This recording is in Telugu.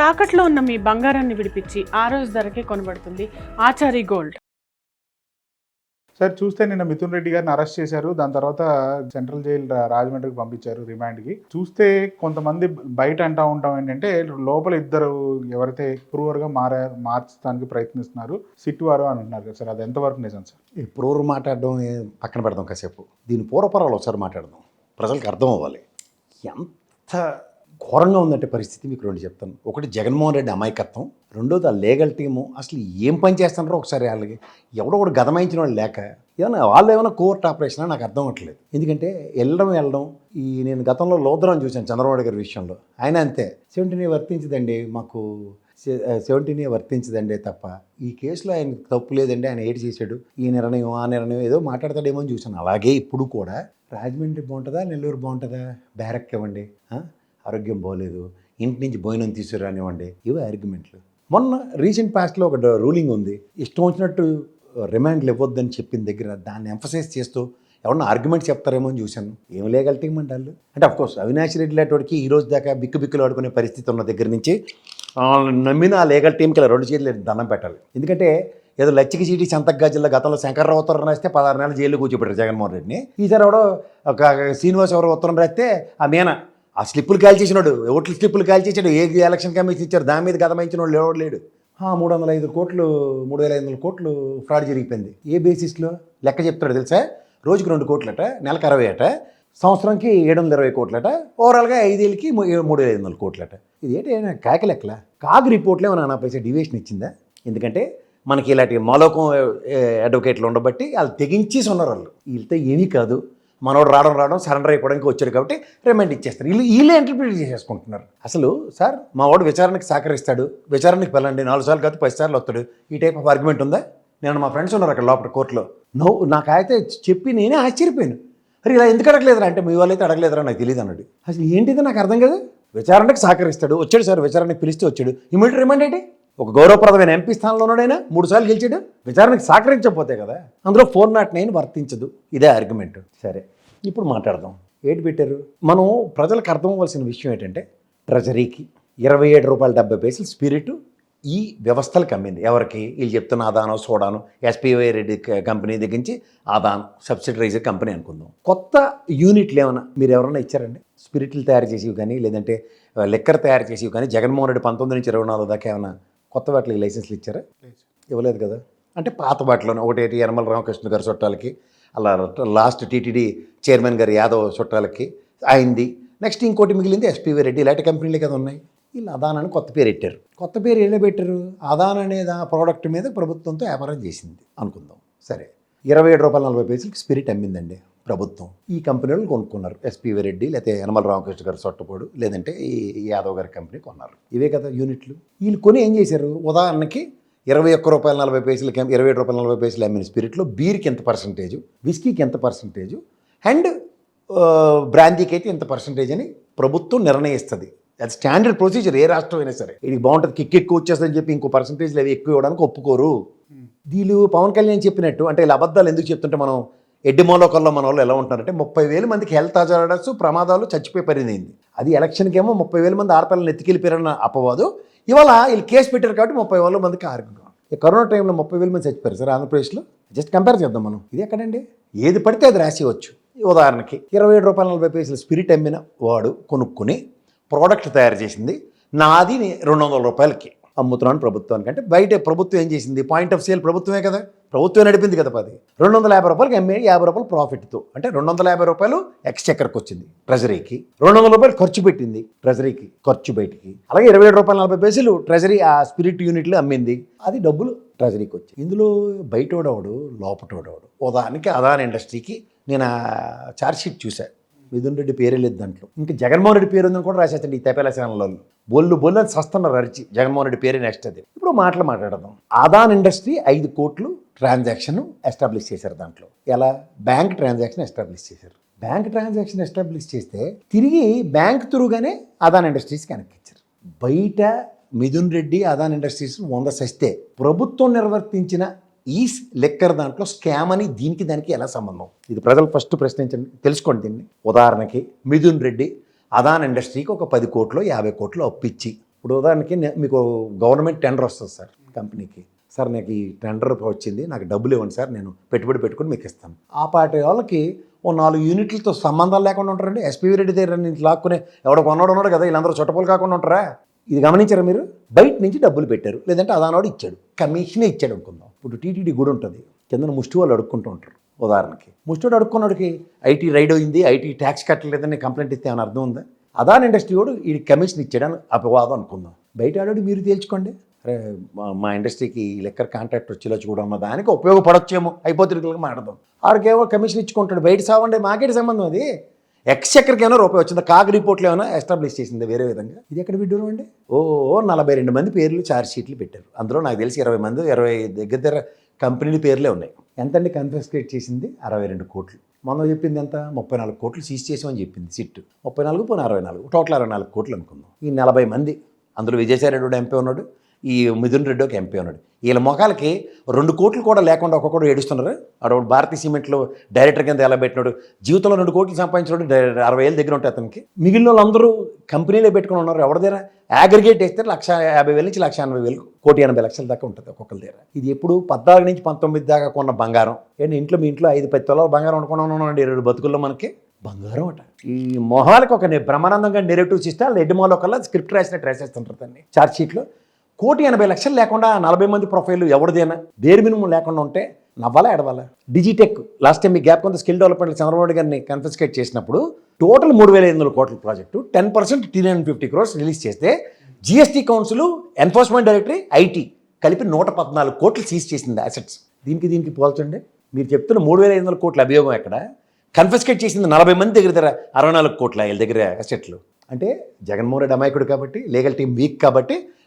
తాకట్లో ఉన్న మీ బంగారాన్ని విడిపించి ఆ రోజు ధరకే కొనబడుతుంది ఆచారి గోల్డ్. సార్ చూస్తే నిన్న మిథున్ రెడ్డి గారిని అరెస్ట్ చేశారు. దాని తర్వాత సెంట్రల్ జైలు రాజమండ్రికి పంపించారు రిమాండ్కి. చూస్తే కొంతమంది బయట అంటా ఉంటాం ఏంటంటే లోపల ఇద్దరు ఎవరైతే ప్రూవర్గా మారా మార్చడానికి ప్రయత్నిస్తున్నారు సిట్ వారు అని అంటున్నారు కదా సార్. అది ఎంతవరకు నిజం సార్? ఈ పూర్వ మాట్లాడడం పక్కన పెడదాం కాసేపు. దీని పూర్వపరాలు ఒకసారి మాట్లాడదాం. ప్రజలకు అర్థం అవ్వాలి. ఎంత ఘోరంగా ఉందంటే పరిస్థితి మీకు రెండు చెప్తాను. ఒకటి జగన్మోహన్ రెడ్డి అమాయకత్వం రెండోది ఆ లీగల్ టీము అసలు ఏం పని చేస్తున్నారో ఒకసారి వాళ్ళకి ఎవడో ఒకటి గదమాయించిన వాళ్ళు లేక ఏమైనా వాళ్ళు ఏమైనా కోర్ట్ ఆపరేషన్ నాకు అర్థం అవ్వట్లేదు. ఎందుకంటే వెళ్ళడం వెళ్ళడం ఈ నేను గతంలో లోద్రం చూశాను చంద్రబాబు గారి విషయంలో. ఆయన అంతే. సెవెంటీనే వర్తించదండి మాకు. సెవెంటీనే వర్తించదండి తప్ప. ఈ కేసులో ఆయన తప్పు లేదండి ఆయన ఏడు చేశాడు? ఈ నిర్ణయం ఆ నిర్ణయం ఏదో మాట్లాడతాడేమో అని చూశాను. అలాగే ఇప్పుడు కూడా రాజమండ్రి బాగుంటుందా నెల్లూరు బాగుంటుందా? బ్యారక్ ఇవ్వండి ఆరోగ్యం బాగోలేదు ఇంటి నుంచి భోజనం తీసుకురానివ్వండి ఇవే ఆర్గ్యుమెంట్లు మొన్న రీసెంట్ పాస్ట్లో ఒక రూలింగ్ ఉంది. ఇష్టం వచ్చినట్టు రిమాండ్లు ఇవ్వద్దని చెప్పిన దగ్గర దాన్ని ఎంఫసైజ్ చేస్తూ ఎవరన్నా ఆర్గ్యుమెంట్ చెప్తారేమో అని చూశాను. ఏం లేగలిగమండి వాళ్ళు? అంటే అఫ్కోర్స్ అవినాష్ రెడ్డి లాంటివాడికి ఈ రోజు దాకా బిక్కు బిక్కులు ఆడుకునే పరిస్థితి ఉన్న దగ్గర నుంచి నమ్మిన ఆ లీగల్ టీంకి ఇలా రెండు చేతులు దండం పెట్టాలి. ఎందుకంటే ఏదో లచ్చికి చీటి సంతగ్గా జిల్లా గతంలో శంకర్రావు ఉత్తరం రాస్తే పదహారు నెలలు జైలు కూర్చోబెట్టారు జగన్మోహన్ రెడ్డిని. ఈసారి ఎవడో ఒక శ్రీనివాస్ ఎవరో ఉత్తరం రాస్తే ఆ మీనా ఆ స్లిప్పులు కాల్చేసినాడు ఓట్లు స్లిప్పులు కాల్చేసాడు ఏ ఎలక్షన్ కమిషన్ ఇచ్చారు దాని మీద గతమించిన వాడు ఎవడు లేడు. మూడు వందల ఐదు కోట్లు మూడు వేల ఐదు వందల కోట్లు ఫ్రాడ్ జరిగిపోయింది. ఏ బేసిస్లో? లెక్క చెప్తాడు తెలుసా? రోజుకి రెండు కోట్లట నెలకు అరవై అట సంవత్సరంకి ఏడు వందల ఇరవై కోట్లట ఓవరాల్గా ఐదేళ్ళకి మూడు వేల ఐదు వందల కోట్లట. ఇది ఏంటి కాకి లెక్కల? కాగ్ రిపోర్ట్లో ఏమైనా నా పైసా డివేషన్ ఇచ్చిందా? ఎందుకంటే మనకి ఇలాంటి మాలోకం అడ్వకేట్లు ఉండబట్టి వాళ్ళు తెగించేసి ఉన్నారు వాళ్ళు. వీళ్ళతో ఏమీ కాదు. మనోడు రావడం రావడం సరెండర్ అయిపోవడానికి వచ్చాడు కాబట్టి రిమైండ్ ఇచ్చేస్తారు. వీళ్ళు వీళ్ళే ఇంటర్ప్రిట్ చేసేసుకుంటున్నారు. అసలు సార్ మా వాడు విచారణకి సహకరిస్తాడు విచారణకి వెళ్ళండి నాలుగు సార్లు కాదు పది సార్లు వస్తాడు. ఈ టైప్ ఆఫ్ ఆర్గ్యుమెంట్ ఉందా? నేను మా ఫ్రెండ్స్ ఉన్నారు అక్కడ లోపల కోర్టులో నో నాకైతే చెప్పి నేనే ఆశ్చర్యపోయాను. అరే ఇలా ఎందుకు అడగలేదురా? అంటే మీ వాళ్ళైతే అడగలేదురా? నాకు తెలియదు అన్నాడు. అసలు ఏంటిది? నాకు అర్థం కదా. విచారణకు సహకరిస్తాడు వచ్చాడు సార్ విచారణకి పిలిస్తే వచ్చాడు. ఇమీడియట్ రిమైండ్ ఏంటి? ఒక గౌరవప్రదమైన ఎంపీ స్థానంలో ఉన్నాడైనా మూడు సార్లు గెలిచాడు. విచారణకు సహకరించకపోతే కదా అందులో ఫోర్ నాట్ నైన్ వర్తించదు. ఇదే ఆర్గ్యుమెంట్ సరే. ఇప్పుడు మాట్లాడదాం. ఏంటి పెట్టారు? మనం ప్రజలకు అర్థం అవ్వాల్సిన విషయం ఏంటంటే ట్రెజరీకి ఇరవై ఏడు రూపాయల డెబ్బై పైసలు స్పిరిట్ ఈ వ్యవస్థలకు అమ్మింది. ఎవరికి? వీళ్ళు చెప్తున్న ఆదానం సోడాను ఎస్పీవై రెడ్డి కంపెనీ దగ్గర నుంచి ఆదాన్ సబ్సిడరైజర్ కంపెనీ అనుకుందాం. కొత్త యూనిట్లు ఏమైనా మీరు ఎవరైనా ఇచ్చారండి? స్పిరిట్లు తయారు చేసేవి కానీ లేదంటే లెక్కర్ తయారు చేసేవి కానీ జగన్మోహన్ రెడ్డి పంతొమ్మిది నుంచి ఇరవై నాలుగు దాకా ఏమైనా కొత్త వాటికి లైసెన్స్లు ఇచ్చారా? ఇవ్వలేదు కదా? అంటే పాత వాటిలోనే ఒకటి యనమల రామకృష్ణ గారి చుట్టాలకి అలా లాస్ట్ టీటీడీ చైర్మన్ గారి యాదవ్ చుట్టాలకి అయింది. నెక్స్ట్ ఇంకోటి మిగిలింది ఎస్పీవీ రెడ్డి. ఇలాంటి కంపెనీలే కదా ఉన్నాయి. వీళ్ళు అదాన్ అని కొత్త పేరు పెట్టారు. కొత్త పేరు ఎలా పెట్టారు? అదాన్ అనేది ఆ ప్రోడక్ట్ మీద ప్రభుత్వంతో వ్యాపారం చేసింది. అనుకుందాం. సరే. ఇరవై ఏడు రూపాయల నలభై పైసలకి స్పిరిట్ అమ్మిందండి ప్రభుత్వం. ఈ కంపెనీలు కొనుక్కున్నారు. ఎస్పీవీ రెడ్డి లేకపోతే యనమల రామకృష్ణ గారు సొట్టపోడు లేదంటే ఈ యాదవ్ గారి కంపెనీ కొన్నారు. ఇవే కదా యూనిట్లు. వీళ్ళు కొని ఏం చేశారు? ఉదాహరణకి ఇరవై ఒక్క రూపాయల నలభై పైసలకి అమ్మి- ఇరవై ఏడు రూపాయల నలభై పైసలు అమ్మిన స్పిరిట్లో బీర్కి ఎంత పర్సంటేజ్ విస్కీకి ఎంత పర్సంటేజ్ అండ్ బ్రాందీకి అయితే ఎంత పర్సంటేజ్ అని ప్రభుత్వం నిర్ణయిస్తుంది. అది స్టాండర్డ్ ప్రొసీజర్ ఏ రాష్ట్రం అయినా సరే. ఇది బాగుంటుంది కిక్ ఎక్కువ వచ్చేస్తుందని చెప్పి ఇంకో పర్సంటేజ్లు అవి ఎక్కువ ఇవ్వడానికి ఒప్పుకోరు. వీళ్ళు పవన్ కళ్యాణ్ చెప్పినట్టు అంటే ఇలా అబద్ధాలు ఎందుకు చెప్తుంటే మనం ఎడ్డిమోలోకల్లో మన వాళ్ళు ఎలా ఉంటున్నారంటే ముప్పై వేల మందికి హెల్త్ అజార్డర్స్ ప్రమాదాలు చచ్చిపోయి పరిణింది అది ఎలక్షన్కి ఏమో ముప్పై వేల మంది ఆడపిల్లలు ఎత్తికెళ్ళిపోయారన్న అపవాదు. ఇవాళ వీళ్ళు కేసు పెట్టారు కాబట్టి ముప్పై వేల మందికి ఆరోగ్యం. ఈ కరోనా టైంలో ముప్పై వేల మంది చచ్చిపోయారు సార్ ఆంధ్రప్రదేశ్లో. జస్ట్ కంపేర్ చేద్దాం మనం. ఇది ఎక్కడండి? ఏది పడితే అది రాసివచ్చు ఉదాహరణకి ఇరవై ఏడు రూపాయల నలభై పైసలు స్పిరిట్ అమ్మిన వాడు కొనుక్కుని ప్రోడక్ట్ తయారు చేసింది. నాది రెండు వందల రూపాయలకి. అమ్ముతున్నాను ప్రభుత్వానికి. అంటే బయట ప్రభుత్వం ఏం చేసింది? పాయింట్ ఆఫ్ సేల్ ప్రభుత్వమే కదా? ప్రభుత్వం నడిపింది కదా పది. రెండు వందల యాభై రూపాయలకి అమ్మే యాభై రూపాయలు ప్రాఫిట్తో అంటే రెండు వందల యాభై రూపాయలు ఎక్స్చెక్కర్కి వచ్చింది ట్రెజరీకి రెండు వందల రూపాయలు ఖర్చు పెట్టింది ట్రెజరీకి ఖర్చు బయటికి. అలాగే ఇరవై ఏడు రూపాయల నలభై పైసలు ట్రెజరీ ఆ స్పిరిట్ యూనిట్లు అమ్మింది. అది డబ్బులు ట్రెజరీకి వచ్చి ఇందులో బయటోడవాడు? లోపటోడవాడు? ఉదాహరణకి అదాని ఇండస్ట్రీకి నేను ఆ ఛార్జ్షీట్ చూశాను మిథున్ రెడ్డి పేరే లేదు దాంట్లో. ఇంకా జగన్మోహన్ రెడ్డి పేరు ఉందని కూడా రాసేస్తండి ఈ తెపేల ఛానల్లో బొల్లు బొల్లు అని సస్తున్నారు అరిచి. జగన్మోహన్ రెడ్డి పేరే నెక్స్ట్ అది. ఇప్పుడు మాటలు మాట్లాడదాం. ఆదాన్ ఇండస్ట్రీ ఐదు కోట్లు ట్రాన్సాక్షన్ ఎస్టాబ్లిష్ చేశారు దాంట్లో. ఎలా? బ్యాంక్ ట్రాన్సాక్షన్ ఎస్టాబ్లిష్ చేశారు. బ్యాంక్ ట్రాన్సాక్షన్ ఎస్టాబ్లిష్ చేస్తే తిరిగి బ్యాంక్ త్రూగానే అదాన్ ఇండస్ట్రీస్ కనెక్ట్ బయట మిథున్ రెడ్డి అదాన్ ఇండస్ట్రీస్ వంద సస్తే. ప్రభుత్వం నిర్వర్తించిన ఈ లెక్కర్ దాంట్లో స్కామ్ అని దీనికి దానికి ఎలా సంబంధం? ఇది ప్రజలు ఫస్ట్ ప్రశ్నించండి. తెలుసుకోండి దీన్ని. ఉదాహరణకి మిథున్ రెడ్డి అదాన్ ఇండస్ట్రీకి ఒక పది కోట్లు యాభై కోట్లు అప్పిచ్చి. ఇప్పుడు ఉదాహరణకి మీకు గవర్నమెంట్ టెండర్ వస్తుంది సార్ కంపెనీకి. సార్ నాకు ఈ టెండర్ వచ్చింది నాకు డబ్బులు ఇవ్వండి సార్ నేను పెట్టుబడి పెట్టుకుని మీకు ఇస్తాను. ఆ పార్టీ వాళ్ళకి ఓ నాలుగు యూనిట్లతో సంబంధాలు లేకుండా ఉంటారండి. ఎస్పీ రెడ్డి దగ్గర నేను లాక్కునే ఎవడో కొన్నాడు ఉన్నాడు కదా వీళ్ళందరూ చుట్టపోలు కాకుండా ఉంటారా? ఇది గమనించారా మీరు? బయట నుంచి డబ్బులు పెట్టారు. లేదంటే అదానోడు ఇచ్చాడు. కమిషనే ఇచ్చాడు అనుకుందాం. ఇప్పుడు టీటీడీ గుడి ఉంటుంది. కింద ముష్టి వాళ్ళు అడుక్కుంటూ ఉంటారు ఉదాహరణకి. ముష్టివాడు అడుక్కున్నాడికి ఐటీ రైడ్ అయింది ఐటీ ట్యాక్స్ కట్టలేదని కంప్లైంట్ ఇస్తే ఏమైనా అర్థం ఉందా? అదాని ఇండస్ట్రీ వాడు ఈ కమిషన్ ఇచ్చాడని అపవాదం అనుకుందాం. బయట ఆడాడు మీరు తేల్చుకోండి. అరే మా- ఇండస్ట్రీకి ఈ లెక్కర్ కాంట్రాక్ట్ వచ్చేలా చూడమ్మ. దానికి ఉపయోగపడొచ్చేమో. అయిపోతుంది మాట్లాడదాం. ఆడికేమో కమిషన్ ఇచ్చుకుంటాడు. బయట సావండి మాకేటి సంబంధం అది? ఎక్స్చక్కర్కి ఏమైనా రూపాయి వచ్చింది? కాగ్ రిపోర్ట్లో ఏమైనా ఎస్టాబ్లిష్ చేసింది వేరే విధంగా? ఇది ఎక్కడ విడ్డూరం అండి? ఓ నలభై రెండు మంది పేర్లు ఛార్జ్ షీట్లు పెట్టారు. అందులో నాకు తెలిసి ఇరవై మంది ఇరవై దగ్గర దగ్గర కంపెనీల పేర్లే ఉన్నాయి. ఎంతండి కన్ఫెస్కేట్ చేసింది? అరవై రెండు కోట్లు. మొన్న చెప్పింది ఎంత? ముప్పై నాలుగు కోట్లు సీజ్ చేసామని చెప్పింది సిట్ ముప్పై నాలుగు పోయిన అరవై నాలుగు. టోటల్ అరవై నాలుగు కోట్లు అనుకుందాం. ఈ నలభై మంది అందులో విజయసాయి రెడ్డి ఎంపీ ఉన్నాడు. ఈ మిథున్ రెడ్డి ఒక ఎంపీ ఉన్నాడు. వీళ్ళ మొఖాలకి రెండు కోట్లు కూడా లేకుండా ఒక్కొక్కడు ఏడుస్తున్నారు. ఆడ భారతీయ సిమెంట్లో డైరెక్టర్ కింద ఎలా పెట్టినాడు? జీవితంలో రెండు కోట్లు సంపాదించినాడు డై- అరవై ఏళ్ళ దగ్గర ఉంటాయి అతనికి. మిగిలిన వాళ్ళందరూ కంపెనీలో పెట్టుకుని ఉన్నారు. ఎవరి దగ్గర? అగ్రిగేట్ వేస్తే లక్ష యాభై వేల నుంచి లక్ష ఎనభై వేలు కోటి ఎనభై లక్షల దాకా ఉంటుంది ఒక్కొక్కరి దగ్గర. ఇది ఎప్పుడు పద్నాలుగు నుంచి పంతొమ్మిది దాకా కొన్న బంగారం. ఏంటి ఇంట్లో మీ ఇంట్లో ఐదు పది తొలలు బంగారం అనుకున్నాను ఉన్నామండి రెండు బతుకుల్లో మనకి. బంగారం అట. ఈ మొహాలకు ఒక ని- బ్రహ్మానందంగా నెరేటివ్స్ ఇస్తే వాళ్ళు మొహాలు కల్లా స్క్రిప్ట్ రాసినట్టు రాసేస్తుంటారు దాన్ని చార్జ్ షీట్లో కోటి ఎనభై లక్షలు లేకుండా నలభై మంది ప్రొఫైల్ ఎవరిదైనా? దేని మినిమం లేకుండా ఉంటే నవ్వాలా ఎడవాలా డిజిటెక్ లాస్ట్ టైం మీ గ్యాప్ కొంత స్కిల్ డెవలప్మెంట్ చంద్రబాబు నాయుడు గారిని కన్ఫిస్కేట్ చేసినప్పుడు టోటల్ మూడు వేల ఐదు వందల కోట్ల project ten percent three hundred fifty crores release చేస్తే GST council enforcement directory IT కలిపి నూట పద్నాలుగు కోట్లు సీజ్ చేసింది అసెట్స్ దీనికి దీనికి పోల్చండి. మీరు చెప్తున్న మూడు వేల ఐదు వందల కోట్ల అభియోగం ఎక్కడ? కన్ఫిస్కేట్ చేసింది నలభై మంది దగ్గర దగ్గర అరవై నాలుగు కోట్ల వీళ్ళ దగ్గర అసెట్లు అంటే జగన్మోహన్ రెడ్డి అమాయకుడు కాబట్టి లీగల్ టీం వీక్ కాబట్టి